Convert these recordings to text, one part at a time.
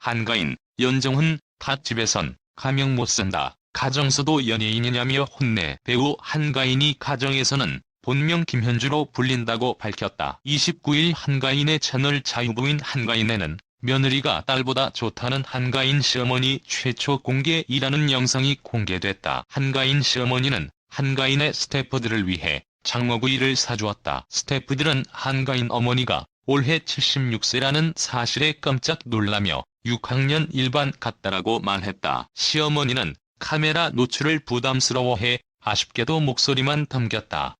한가인, 연정훈, 탓집에선 가명 못 쓴다. 가정서도 연예인이냐며 혼내 배우 한가인이 가정에서는 본명 김현주로 불린다고 밝혔다. 29일 한가인의 채널 자유부인 한가인에는 며느리가 딸보다 좋다는 한가인 시어머니 최초 공개 일하는 영상이 공개됐다. 한가인 시어머니는 한가인의 스태프들을 위해 장어구이를 사주었다. 스태프들은 한가인 어머니가 올해 76세라는 사실에 깜짝 놀라며 6학년 일반 같다라고 말했다. 시어머니는 카메라 노출을 부담스러워해 아쉽게도 목소리만 담겼다.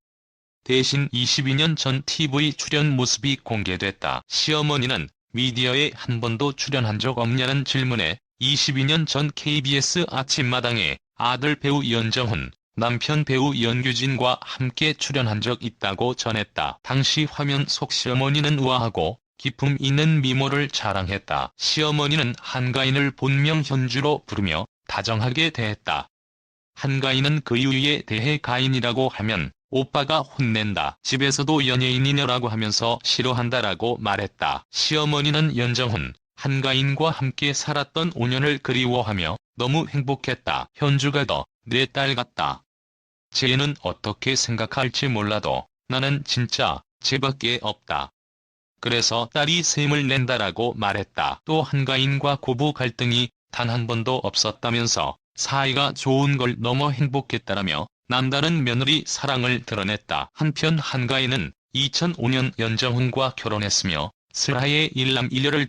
대신 22년 전 TV 출연 모습이 공개됐다. 시어머니는 미디어에 한 번도 출연한 적 없냐는 질문에 22년 전 KBS 아침마당에 아들 배우 연정훈, 남편 배우 연규진과 함께 출연한 적 있다고 전했다. 당시 화면 속 시어머니는 우아하고 기품 있는 미모를 자랑했다. 시어머니는 한가인을 본명 현주로 부르며 다정하게 대했다. 한가인은 그 이유에 대해 가인이라고 하면 오빠가 혼낸다. 집에서도 연예인이냐라고 하면서 싫어한다라고 말했다. 시어머니는 연정훈, 한가인과 함께 살았던 5년을 그리워하며 너무 행복했다. 현주가 더 내 딸 같다. 쟤는 어떻게 생각할지 몰라도 나는 진짜 쟤밖에 없다. 그래서 딸이 셈을 낸다라고 말했다. 또 한가인과 고부 갈등이 단 한 번도 없었다면서 사이가 좋은 걸 넘어 행복했다라며 남다른 며느리 사랑을 드러냈다. 한편 한가인은 2005년 연정훈과 결혼했으며 슬하의 일남 일녀를